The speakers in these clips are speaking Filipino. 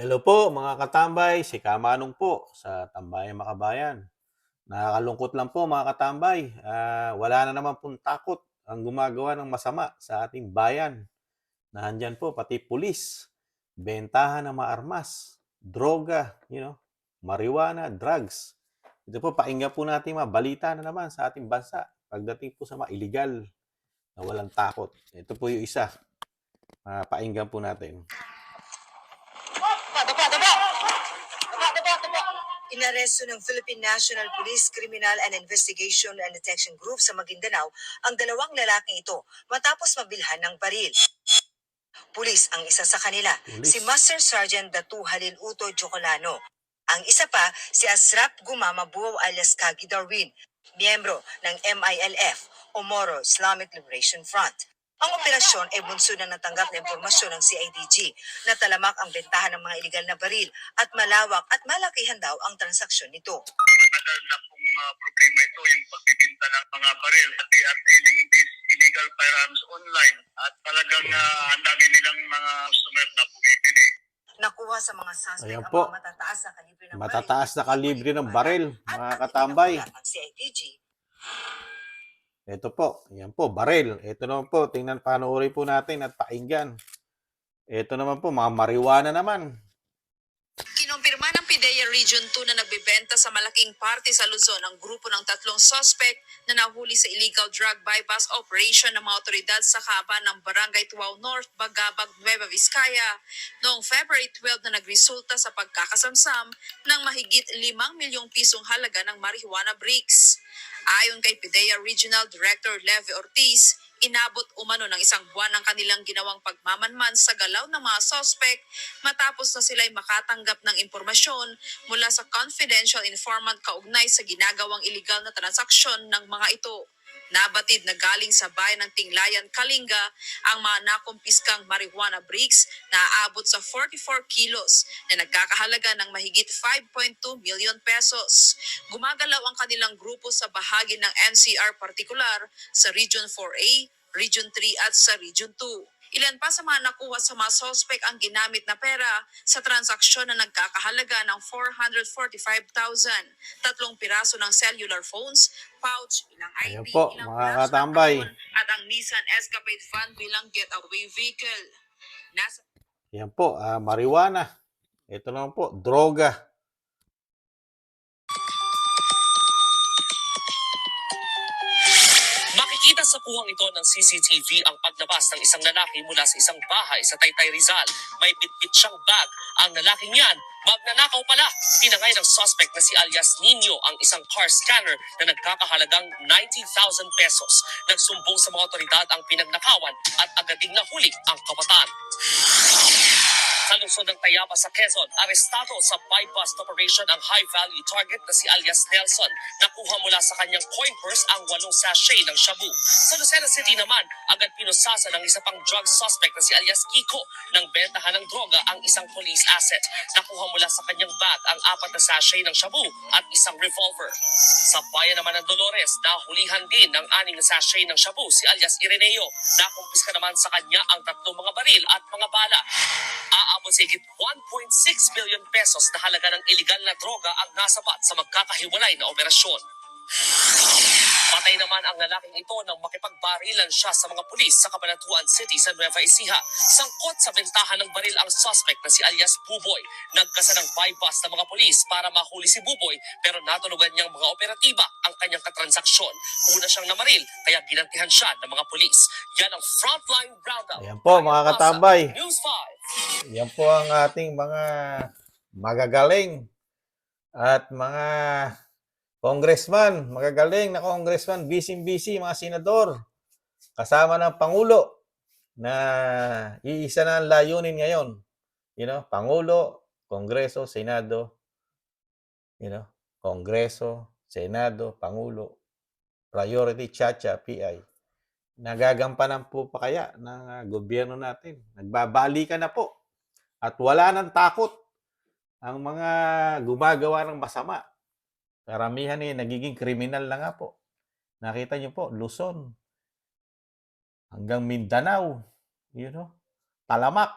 Hello po mga katambay, si Kamanong po sa Tambayan Makabayan. Nakakalungkot lang po mga katambay, ah, wala na naman pong takot ang gumagawa ng masama sa ating bayan. Nandyan po pati pulis, bentahan ng mga armas, droga, you know, marijuana, drugs. Ito po, pakinggan po natin mga balita na naman sa ating bansa pagdating po sa mga illegal na walang takot. Ito po yung isa. Ah, pakinggan po natin. Inaresto ng Philippine National Police Criminal and Investigation and Detection Group sa Maguindanao ang dalawang lalaking ito matapos mabilhan ng baril. Pulis ang isa sa kanila, Pulis. si Master Sergeant Datu Halil Uto Jocolano. Ang isa pa, si Asrap Gumama Buo alias Kagi Darwin, miyembro ng MILF o Moro Islamic Liberation Front. Ang operasyon ay bunso na natanggap na impormasyon ng CIDG na talamak ang bentahan ng mga iligal na baril at malawak at malakihan daw ang transaksyon nito. matagal na pong uh, problema ito, yung pagbibinta ng mga baril. At they are selling these illegal firearms online. At talagang uh, ang dami nilang mga customer na bumibili. Nakuha sa mga suspect Ayan ang mga matataas na kalibre ng Matataas na kalibre ng baril, at mga katambay. Ito po, yan po, baril. Ito naman po, tingnan panoorin po natin at pakinggan. Ito naman po, mga marijuana naman. Kinumpirma ng PIDEA Region 2 na nagbebenta sa malaking parte sa Luzon ang grupo ng tatlong suspect na nahuli sa illegal drug bypass operation ng mga otoridad sa kaban ng Barangay Tuaw North, Bagabag, Nueva Vizcaya noong February 12 na nagresulta sa pagkakasamsam ng mahigit 5 milyong pisong halaga ng marijuana bricks. Ayon kay PIDEA Regional Director Leve Ortiz, inabot umano ng isang buwan ang kanilang ginawang pagmamanman sa galaw ng mga suspect matapos na sila'y makatanggap ng impormasyon mula sa confidential informant kaugnay sa ginagawang iligal na transaksyon ng mga ito. Nabatid na galing sa bayan ng Tinglayan, Kalinga ang mga nakumpiskang marijuana bricks na aabot sa 44 kilos na nagkakahalaga ng mahigit 5.2 million pesos. Gumagalaw ang kanilang grupo sa bahagi ng NCR partikular sa Region 4A, Region 3 at sa Region 2. Ilan pa sa mga nakuha sa mga sospek ang ginamit na pera sa transaksyon na nagkakahalaga ng 445,000. Tatlong piraso ng cellular phones, pouch, ilang Ayan ID, po, ilang mga katambay. at ang Nissan Escapade van bilang getaway vehicle. Nasa Yan po, ah, marijuana. Ito naman po, droga. Puwang ito ng CCTV ang paglabas ng isang lalaki mula sa isang bahay sa Taytay Rizal. May bitbit siyang bag. Ang lalaking yan, magnanakaw pala. Tinangay ng suspect na si alias Nino ang isang car scanner na nagkakahalagang 90,000 pesos. Nagsumbong sa mga otoridad ang pinagnakawan at agad ding nahuli ang kapatan. Sa lungsod ng Tayaba sa Quezon, arestado sa bypass operation ang high-value target na si alias Nelson. Nakuha mula sa kanyang coin purse ang walong sachet ng shabu. Sa Lucena City naman, agad pinusasa ng isa pang drug suspect na si alias Kiko nang bentahan ng droga ang isang police asset. Nakuha mula sa kanyang bag ang apat na sachet ng shabu at isang revolver. Sa bayan naman ng Dolores, nahulihan din ng aning na sachet ng shabu si alias Ireneo. Nakumpiska naman sa kanya ang tatlong mga baril at mga bala. Aabot sa higit 1.6 million pesos na halaga ng iligal na droga ang nasabat sa magkakahiwalay na operasyon. Patay naman ang lalaking ito nang makipagbarilan siya sa mga pulis sa Cabanatuan City sa Nueva Ecija. Sangkot sa bentahan ng baril ang suspect na si alias Buboy. Nagkasa ng bypass ng mga pulis para mahuli si Buboy pero natulugan niyang mga operatiba ang kanyang katransaksyon. Una siyang namaril kaya ginantihan siya ng mga pulis. Yan ang frontline roundup. Ayan po, mga katambay. News 5. Yan po ang ating mga magagaling at mga congressman, magagaling na congressman, busy-busy, mga senador, kasama ng Pangulo na iisa na ang layunin ngayon. You know, Pangulo, Kongreso, Senado, you know, Kongreso, Senado, Pangulo, priority, chacha, PI. Nagagampanan po pa kaya ng ah, gobyerno natin. Nagbabalikan na po. At wala nang takot ang mga gumagawa ng masama. Karamihan eh, nagiging kriminal na nga po. Nakita niyo po, Luzon, hanggang Mindanao, you know, Talamak,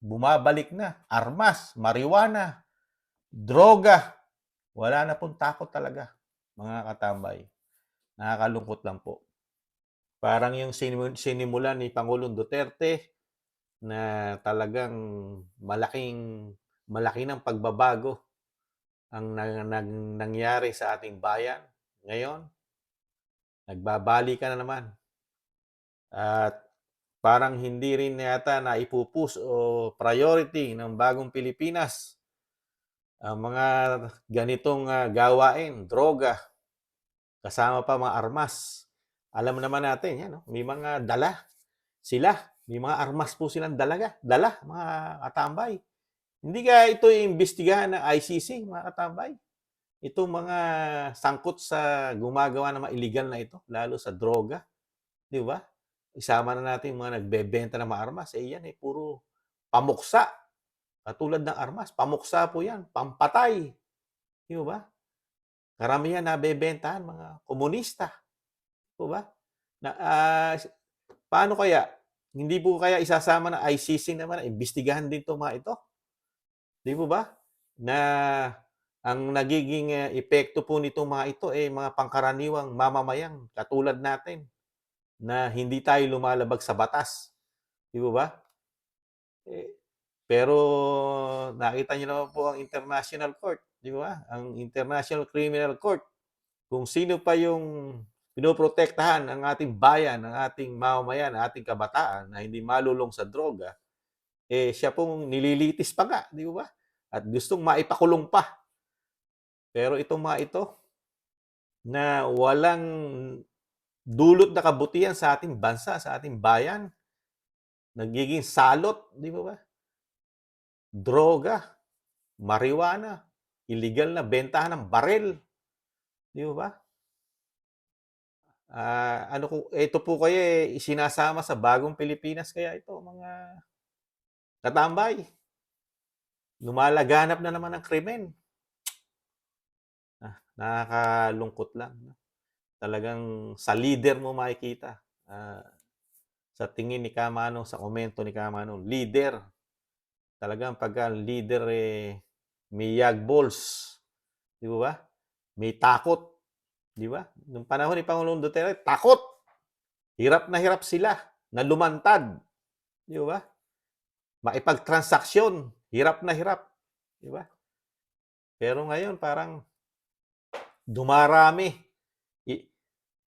bumabalik na. Armas, marijuana, droga. Wala na pong takot talaga, mga katambay. Nakakalungkot lang po. Parang yung sinim- sinimulan ni Pangulong Duterte na talagang malaking malaki ng pagbabago ang nang, nang- nangyari sa ating bayan. Ngayon, nagbabali ka na naman. At parang hindi rin yata na ipupus o priority ng bagong Pilipinas ang mga ganitong ah, gawain, droga, kasama pa mga armas. Alam naman natin, yan, no? may mga dala sila. May mga armas po silang dalaga, dala, mga katambay. Hindi ka ito iimbestigahan ng ICC, mga katambay. Itong mga sangkot sa gumagawa ng mga illegal na ito, lalo sa droga. Di ba? Isama na natin yung mga nagbebenta ng mga armas. Eh yan, eh, puro pamuksa. Katulad ng armas, pamuksa po yan, pampatay. Di ba? Karamihan nabebentahan mga komunista. Di ba? Na, ah, paano kaya? Hindi po kaya isasama ng ICC naman, imbestigahan din itong mga ito? Di po ba? Na ang nagiging eh, epekto po nitong mga ito eh mga pangkaraniwang mamamayang katulad natin na hindi tayo lumalabag sa batas. Di po ba? Eh, pero nakita niyo naman po ang International Court, di ba? Ang International Criminal Court. Kung sino pa yung pinoprotektahan ang ating bayan, ang ating mamamayan, ang ating kabataan na hindi malulong sa droga, eh siya pong nililitis pa nga, di ba? At gustong maipakulong pa. Pero itong mga ito, na walang dulot na kabutihan sa ating bansa, sa ating bayan, nagiging salot, di ba ba? Droga, marijuana, illegal na bentahan ng barel. Di ba ba? Ah, ano kung ito po kayo eh, isinasama sa bagong Pilipinas kaya ito mga katambay. Lumalaganap na naman ang krimen. Ah, nakakalungkot lang. Talagang sa leader mo makikita. Ah, sa tingin ni Kamanong, sa komento ni Kamanong, leader. Talagang pagka leader eh, may yag balls. Di ba? May takot. Di ba? Nung panahon ni Pangulong Duterte, takot. Hirap na hirap sila na lumantad. Di ba? Maipagtransaksyon, hirap na hirap. Di ba? Pero ngayon parang dumarami.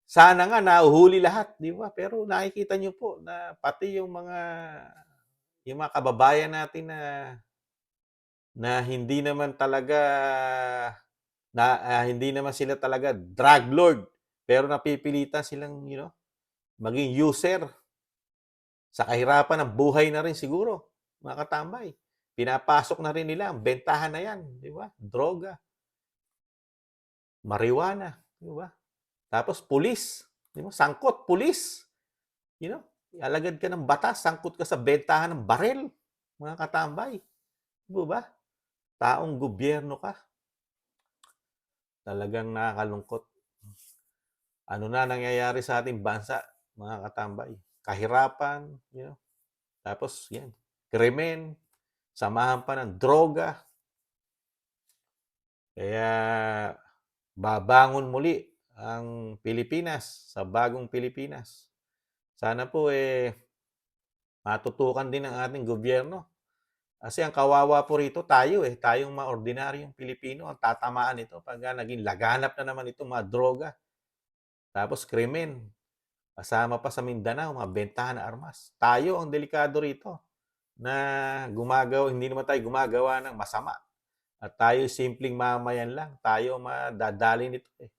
Sana nga nauhuli lahat, di ba? Pero nakikita niyo po na pati yung mga yung mga kababayan natin na na hindi naman talaga na ah, hindi naman sila talaga drug lord pero napipilitan silang you know maging user. Sa kahirapan ng buhay na rin siguro mga katambay. Pinapasok na rin nila ang bentahan na yan di ba? Droga. Marijuana di ba? Tapos pulis di ba? Sangkot pulis. You know alagad ka ng batas sangkot ka sa bentahan ng barel mga katambay. Di ba? Taong gobyerno ka talagang nakakalungkot. Ano na nangyayari sa ating bansa, mga katambay? Kahirapan, you know? Tapos, yan, krimen, samahan pa ng droga. Kaya, babangon muli ang Pilipinas sa bagong Pilipinas. Sana po, eh, matutukan din ng ating gobyerno. Kasi ang kawawa po rito tayo eh, tayong mga ordinaryong Pilipino ang tatamaan ito pag naging laganap na naman itong mga droga. Tapos krimen. Kasama pa sa Mindanao, mga bentahan na armas. Tayo ang delikado rito na gumagawa, hindi naman tayo gumagawa ng masama. At tayo simpleng mamayan lang. Tayo madadali nito eh.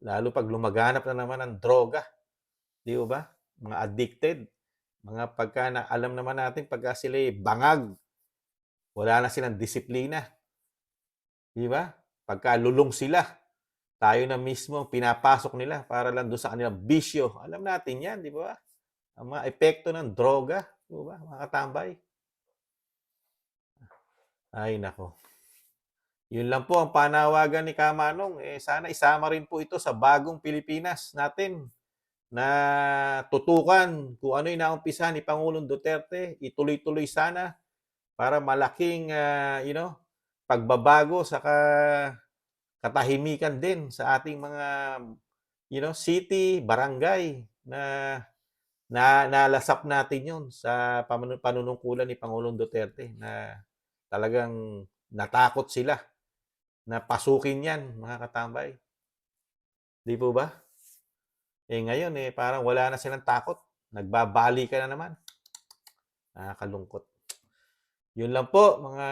Lalo pag lumaganap na naman ng droga. Di ba? Mga addicted. Mga pagka na, alam naman natin pagka sila bangag, wala na silang disiplina. Di ba? Pagka lulong sila, tayo na mismo pinapasok nila para lang doon sa kanilang bisyo. Alam natin yan, di ba? Ang mga epekto ng droga, di ba? Mga katambay. Ay, nako. Yun lang po ang panawagan ni Kamanong. Eh, sana isama rin po ito sa bagong Pilipinas natin na tutukan kung ano yung naumpisahan ni Pangulong Duterte. Ituloy-tuloy sana para malaking, ah, you know, pagbabago sa katahimikan din sa ating mga, you know, city, barangay na na nalasap natin yun sa panunungkulan ni Pangulong Duterte na talagang natakot sila na pasukin yan, mga katambay. Di po ba? Eh ngayon, eh, parang wala na silang takot. Nagbabali ka na naman. Nakakalungkot. Yun lang po, mga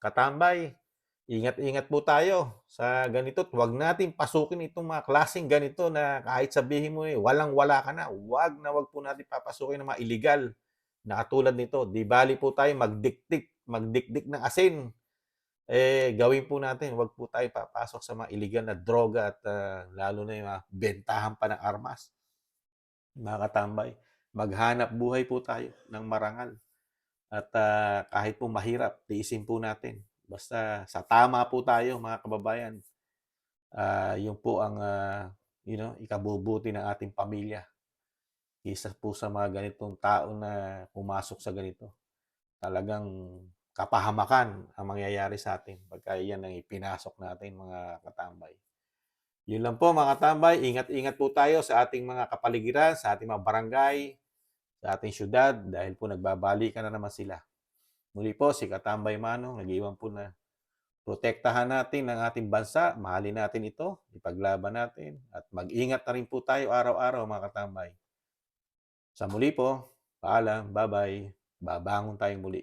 katambay. Ingat-ingat po tayo sa ganito. Huwag natin pasukin itong mga klaseng ganito na kahit sabihin mo eh, walang-wala ka na. Huwag na huwag po natin papasukin ng mga illegal na katulad nito. Di bali po tayo magdiktik, magdikdik ng asin. Eh, gawin po natin. Huwag po tayo papasok sa mga illegal na droga at ah, lalo na yung mga bentahan pa ng armas. Mga katambay, maghanap buhay po tayo ng marangal. At ah, kahit po mahirap, tiisin po natin. Basta sa tama po tayo, mga kababayan. Ah, yun po ang ah, you know, ikabubuti ng ating pamilya. Isa po sa mga ganitong tao na pumasok sa ganito. Talagang kapahamakan ang mangyayari sa atin pagka yan ang ipinasok natin mga katambay. Yun lang po mga katambay, ingat-ingat po tayo sa ating mga kapaligiran, sa ating mga barangay, sa ating syudad dahil po nagbabalikan na naman sila. Muli po, si Katambay Manong, nag-iwan po na protektahan natin ang ating bansa, mahalin natin ito, ipaglaban natin, at mag-ingat na rin po tayo araw-araw mga katambay. Sa muli po, paalam, bye-bye, babangon tayong muli.